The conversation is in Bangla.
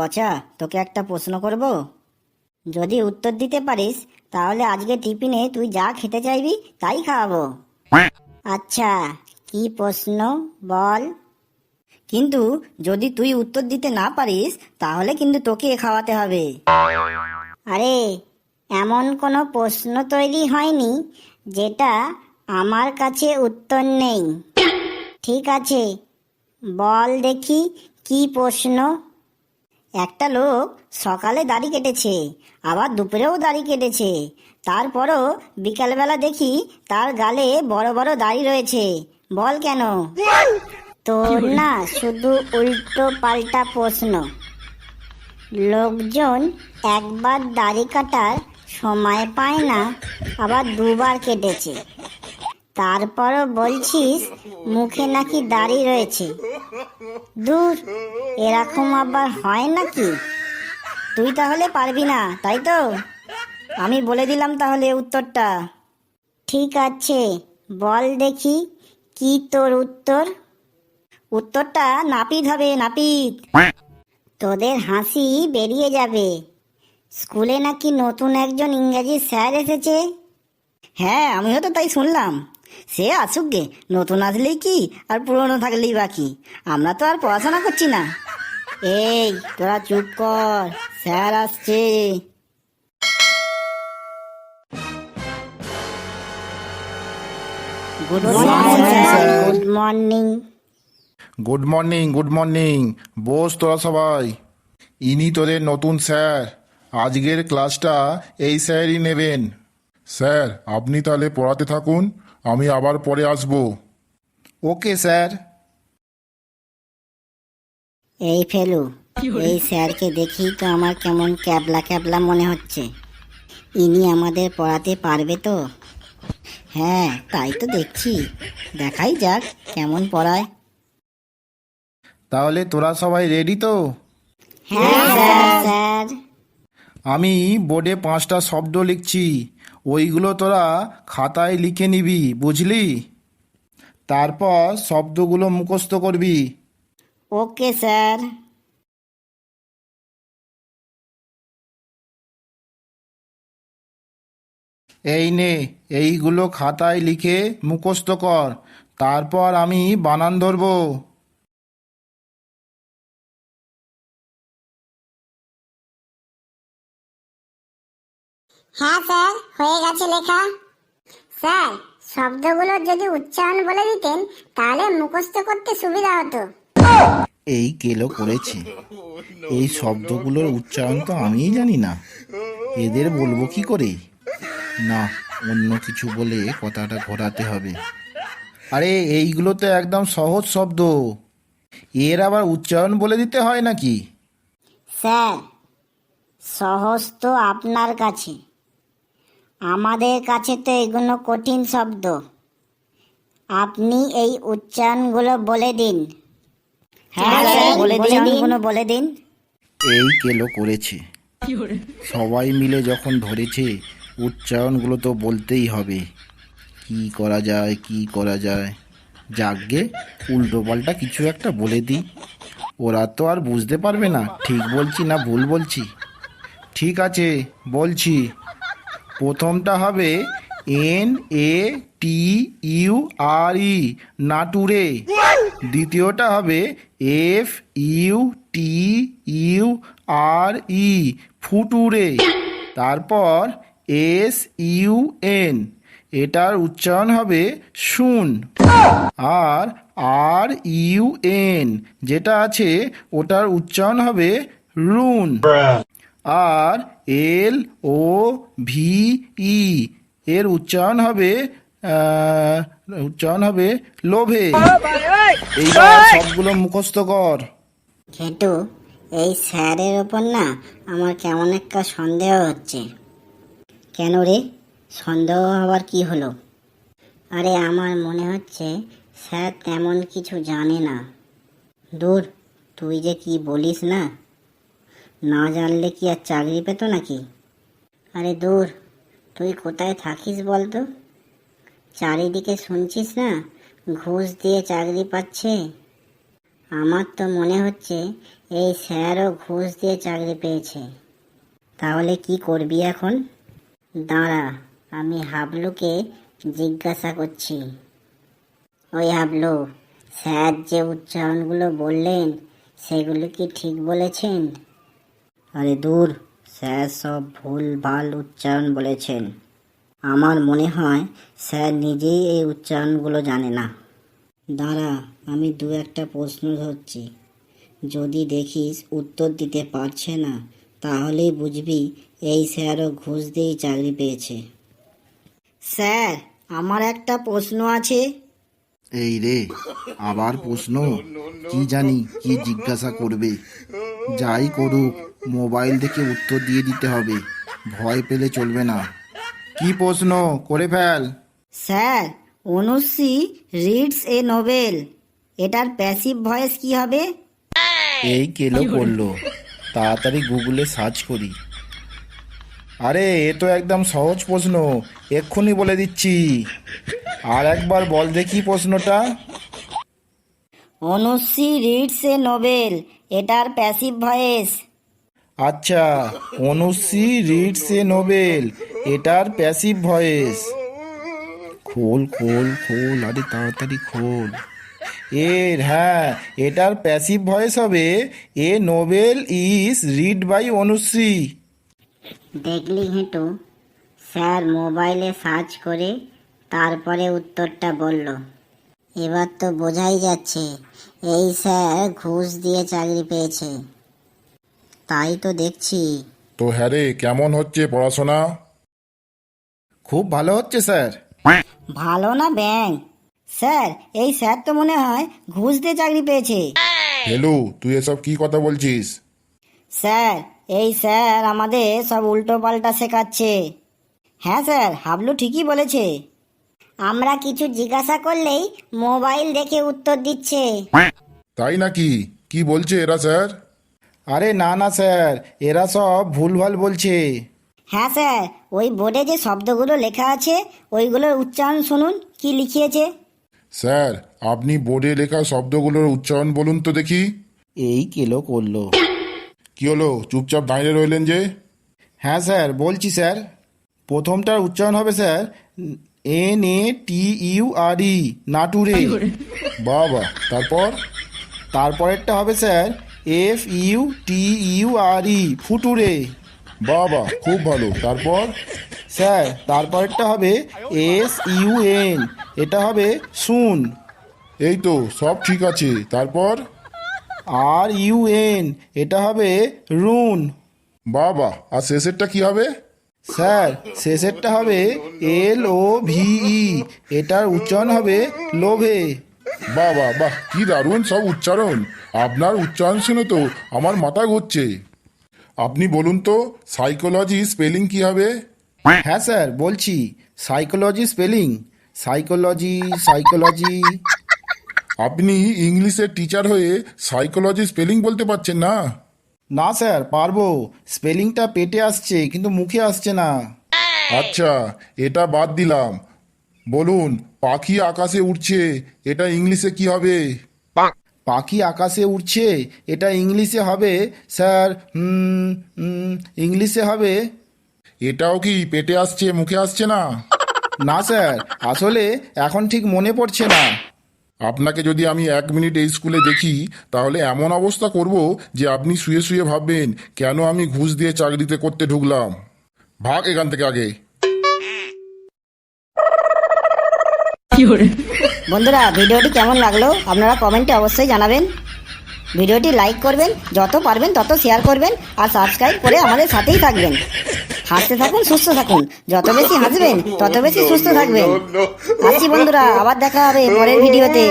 পচা, তোকে একটা প্রশ্ন করব? যদি উত্তর দিতে পারিস, তাহলে আজকে টিফিনে তুই যা খেতে চাইবি, তাই খাওয়াবো। আচ্ছা কি প্রশ্ন? বল। কিন্তু যদি তুই উত্তর দিতে না পারিস, তাহলে কিন্তু তোকে খাওয়াতে হবে। আরে, এমন কোনো প্রশ্ন তৈরি হয়নি যেটা আমার কাছে উত্তর নেই। ঠিক আছে, বল দেখি কি প্রশ্ন? একটা লোক সকালে দাড়ি কেটেছে আবার দুপুরেও দাড়ি কেটেছে। তারপরও বিকালবেলা দেখি তার গালে বড় বড় দাড়ি রয়েছে। বল কেন? তোর না শুধু উল্টো পাল্টা প্রশ্ন। লোকজন একবার দাড়ি কাটার সময় পায় না আবার দুবার কেটেছে। তারপরও বলছিস মুখে নাকি দাড়ি রয়েছে। দূর এরকম আবার হয় নাকি? তুই তাহলে পারবি না, তাই তো? আমি বলে দিলাম তাহলে উত্তরটা। ঠিক আছে, বল দেখি, কি তোর উত্তর? উত্তরটা নাপিত হবে, নাপিত। তোদের হাসি বেরিয়ে যাবে। স্কুলে নাকি নতুন একজন ইংরেজি স্যার এসেছে? হ্যাঁ আমিও তো তাই শুনলাম। সে আসুক গে নতুন আসলেই কি আর পুরনো থাকলেই বাকি আমরা তো আর পড়াশোনা করছি না। এই তোরা চুপ কর স্যার আসছে। Good morning good morning good morning good morning বস তোরা সবাই। ইনি তোদের নতুন স্যার। আজকের ক্লাসটা এই স্যারই নেবেন। স্যার আপনি তাহলে পড়াতে থাকুন। আমি আবার পরে আসব। Okay sir. এই ফেলু এই স্যারকে দেখি তো আমার কেমন ক্যাবলা ক্যাবলা মনে হচ্ছে। ইনি আমাদের পড়াতে পারবে তো? হ্যাঁ তাই তো দেখছি। দেখাই যাক কেমন পড়ায়। তাহলে তোরা সবাই রেডি তো? হ্যাঁ স্যার স্যার। আমি বোর্ডে পাঁচটা শব্দ লিখছি। ওইগুলো তোরা খাতায় লিখে নিবি বুঝলি? তারপর শব্দগুলো মুখস্থ করবি। Okay sir. এই নে এইগুলো খাতায় লিখে মুখস্থ কর। তারপর আমি বানান ধরবো। হ্যাঁ স্যার হয়ে গেছে লেখা। স্যার শব্দগুলো যদি উচ্চারণ বলে দিতেন তাহলে মুখস্থ করতে সুবিধা হতো। এই কেলো করেছে। এই শব্দগুলোর উচ্চারণ তো আমিই জানি না। এদের বলব কি করে? না অন্য কিছু বলে কথাটা ঘোরাতে হবে। আরে এইগুলো তো একদম সহজ শব্দ। এর আবার উচ্চারণ বলে দিতে হয় নাকি? স্যার সহজ তো আপনার কাছে। আমাদের কাছে তো এগুলো কঠিন শব্দ। আপনি এই উচ্চারণগুলো বলে দিন। হ্যাঁ স্যার বলে দিন বলে দিন। এই কেলো করেছে? সবাই মিলে যখন ধরেছে উচ্চারণগুলো তো বলতেই হবে। কি করা যায় কি করা যায়? যাকগে উল্টো পাল্টা কিছু একটা বলে দিই ওরা তো আর বুঝতে পারবে না ঠিক বলছি না ভুল বলছি। ঠিক আছে বলছি। প্রথমটা হবে N A T U R E নাটুরে। দ্বিতীয়টা হবে F U T U R E ফুটুরে। তারপর এস ইউ এন এটার উচ্চারণ হবে শুন। আর আর ইউ এন যেটা আছে, ওটার উচ্চারণ হবে রুন। আর এল ও ভি ই। এর উচ্চারণ হবে উচ্চারণ হবে লোভে। এইবার সবগুলো মুখস্থ কর। ঘেটু এই স্যারের ওপর না আমার কেমন একটা সন্দেহ হচ্ছে। কেন রে? সন্দেহ হওয়ার কি হলো? আরে আমার মনে হচ্ছে স্যার তেমন কিছু জানে না। দূর, তুই যে কি বলিস না? না জানলে কি আর চাকরি পেতো নাকি? আরে দূর, তুই কোথায় থাকিস বলতো? চারিদিকে শুনছিস না, ঘুষ দিয়ে চাকরি পাচ্ছে? আমার তো মনে হচ্ছে এই স্যারও ঘুষ দিয়ে চাকরি পেয়েছে। তাহলে কি করবি এখন? দাঁড়া, আমি হাবলুকে জিজ্ঞাসা করছি। ওই হাবলু, স্যার যে উচ্চারণগুলো বললেন, সেগুলো কি ঠিক বলেছেন? আরে দূর, স্যার সব ভুল ভালো উচ্চারণ বলেছেন। আমার মনে হয় স্যার নিজেই এই উচ্চারণগুলো জানে না। দাঁড়া, আমি দু একটা প্রশ্ন ধরছি। যদি দেখিস উত্তর দিতে পারছে না, তাহলেই বুঝবি এই স্যারও ঘুষ দিয়েই চাকরি পেয়েছে। স্যার, আমার একটা প্রশ্ন আছে। এই রে, আবার প্রশ্ন। কি জানি, কি জিজ্ঞাসা করবে? যাই করুক মোবাইল থেকে উত্তর দিয়ে দিতে হবে। ভয় পেলে চলবে না। কি প্রশ্ন? করে fail. Sir Anushree reads a novel. এটার প্যাসিভ ভয়েস কি হবে? এই কেলো করল। তাড়াতাড়ি গুগলে সার্চ করি। আরে এ তো একদম সহজ প্রশ্ন। এক্ষুনি বলে দিচ্ছি। আর একবার বল দেখি প্রশ্নটা। Anushree reads a novel. এটার প্যাসিভ ভয়েস আচ্ছা অনুশ্রী রিডস এ নোবেল এটার প্যাসিভ ভয়েস খোল খোল খোল, আরে তাড়াতাড়ি খোল। এর হ্যাঁ এটার প্যাসিভ ভয়েস হবে, a novel is read by Anushree. দেখলি হেঁটু, স্যার মোবাইলে সার্চ করে তারপরে উত্তরটা বলল। এবার তো বোঝাই যাচ্ছে, এই স্যার ঘুষ দিয়ে চাকরি পেয়েছে। তাই তো দেখছি। তো হ্যাঁ রে কেমন হচ্ছে পড়াশোনা? খুব ভালো হচ্ছে স্যার। ভালো না ব্যাং? স্যার এই স্যার তো মনে হয় ঘুষ দিয়ে চাকরি পেয়েছে। হেলু তুই এসব কি কথা বলছিস? স্যার এই স্যার আমাদের সব উল্টো পাল্টা শেখাচ্ছে। হ্যাঁ স্যার হাবলু ঠিকই বলেছে। আমরা কিছু জিজ্ঞাসা করলেই মোবাইল দেখে উত্তর দিচ্ছে। তাই নাকি? কি বলছে এরা স্যার? আরে না না স্যার। এরা সব ভুলভাল বলছে। হ্যাঁ স্যার। ওই বোর্ডে যে শব্দগুলো লেখা আছে ওইগুলোর উচ্চারণ শুনুন। কি লিখিয়েছে? স্যার আপনি বোর্ডে লেখা শব্দগুলোর উচ্চারণ বলুন তো দেখি। এই কেলো করল কি হলো? চুপচাপ দাঁড়িয়ে রইলেন যে? হ্যাঁ স্যার বলছি স্যার। প্রথমটার উচ্চারণ হবে sir N A T U R E নাটুরে। বাবা তারপর? তারপরেরটা হবে sir F U T U R E ফুটুরে। বাবা খুব ভালো। তারপর? স্যার তারপরেরটা হবে এস ইউ এন এটা হবে শুন এই তো সব ঠিক আছে। তারপর? আর ইউ এন এটা হবে রুন। বাবা আর শেষেরটা কি হবে? স্যার শেষেরটা হবে এল ও ভি ই এটার উচ্চারণ হবে লোভে। বাবা বাহ কি দারুণ সব উচ্চারণ। আপনার উচ্চারণ শুনে তো আমার মাথা ঘুরছে। আপনি বলুন তো সাইকোলজি স্পেলিং কি হবে? হ্যাঁ স্যার বলছি সাইকোলজি স্পেলিং সাইকোলজি সাইকোলজি আপনি ইংলিশের টিচার হয়ে সাইকোলজি স্পেলিং বলতে পারছেন না? না স্যার পারব। স্পেলিংটা পেটে আসছে কিন্তু মুখে আসছে না। আচ্ছা এটা বাদ দিলাম। বলুন পাখি আকাশে উড়ছে এটা ইংলিশে কি হবে? পাখি আকাশে উড়ছে এটা ইংলিশে হবে স্যার ইংলিশে হবে। এটাও কি পেটে আসছে মুখে আসছে না? না স্যার আসলে এখন ঠিক মনে পড়ছে না। আপনাকে যদি আমি এক মিনিট এই স্কুলে দেখি তাহলে এমন অবস্থা করব যে আপনি শুয়ে শুয়ে ভাববেন কেন আমি ঘুষ দিয়ে চাকরিতে করতে ঢুকলাম। ভাগ এখান থেকে আগে। বন্ধুরা ভিডিওটি কেমন লাগল আপনারা কমেন্টে অবশ্যই জানাবেন। ভিডিওটি লাইক করবেন যত পারবেন তত শেয়ার করবেন আর সাবস্ক্রাইব করে আমাদের সাথেই থাকবেন। হাসতে থাকুন সুস্থ থাকুন। যত বেশি হাসবেন তত বেশি সুস্থ থাকবেন। আসি বন্ধুরা আবার দেখা হবে পরের ভিডিওতে।